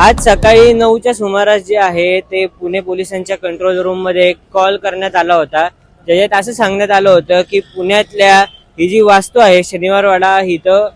आज सकाळी नऊच्या सुमारास जे आहे ते पुणे पोलिसांच्या कंट्रोल रूममध्ये एक कॉल करण्यात आला होता. ज्याच्यात असं सांगण्यात आलं होतं की पुण्यातल्या ही जी वास्तू आहे शनिवारवाडा इथं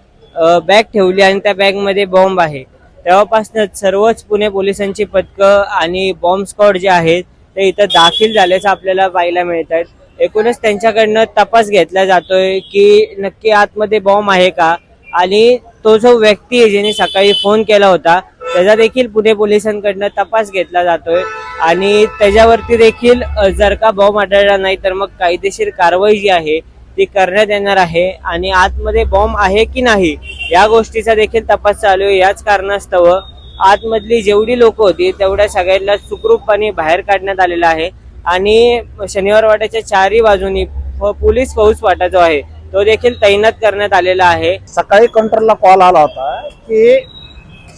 बॅग ठेवली आणि त्या बॅगमध्ये बॉम्ब आहे. तेव्हापासूनच सर्वच पुणे पोलिसांची पथकं आणि बॉम्ब स्क्वॉड जे आहेत ते इथं दाखल झाल्याचं आपल्याला पाहायला मिळत आहेत एकूणच त्यांच्याकडनं तपास घेतला जातोय की नक्की आतमध्ये बॉम्ब आहे का? आणि तो जो व्यक्ती आहे ज्याने सकाळी फोन केला होता त्याचा देखील पुणे पोलिसांकडनं तपास घेतला जातोय. आणि त्याच्यावरती देखील जर का बॉम्ब आढळला नाही तर मग कायदेशीर कारवाई जी आहे ती करण्यात येणार आहे. आणि आतमध्ये बॉम्ब आहे की नाही या गोष्टीचा देखील तपास चालू आहे. याच कारणास्तव आतमधली जेवढी लोक होती तेवढ्या सगळ्यांना सुखरूपपणे बाहेर काढण्यात आलेलं आहे. आणि शनिवार वाट्याच्या चारही बाजूनी पोलीस फौज वाटा जो आहे तो देखील तैनात करण्यात आलेला आहे. सकाळी कंट्रोलला कॉल आला होता की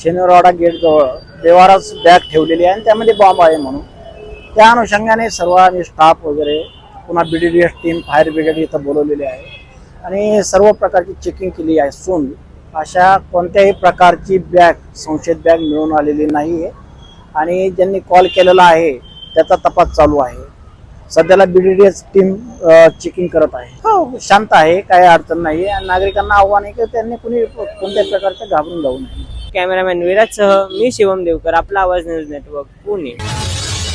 शनिवारवाडा गेट जवळ देवाराच बॅग ठेवलेली आहे आणि त्यामध्ये बॉम्ब आहे म्हणून. त्या अनुषंगाने सर्व आम्ही स्टाफ वगैरे पुन्हा B D D S team fire brigade इथं बोलवलेली आहे. आणि सर्व प्रकारची चेकिंग केली आहे सून अशा कोणत्याही प्रकारची बॅग संशयित बॅग मिळून आलेली नाही आहे आणि ज्यांनी कॉल केलेला आहे त्याचा तपास चालू आहे. सध्याला B D D S team checking करत आहे. हो शांत आहे काही अडचण नाही आणि नागरिकांना आव्हान आहे की त्यांनी कुणी कोणत्याही प्रकारचं घाबरून जाऊ नये. कॅमेरामॅन विराजसह मी शिवम देवकर आपला आवाज न्यूज नेटवर्क पुणे.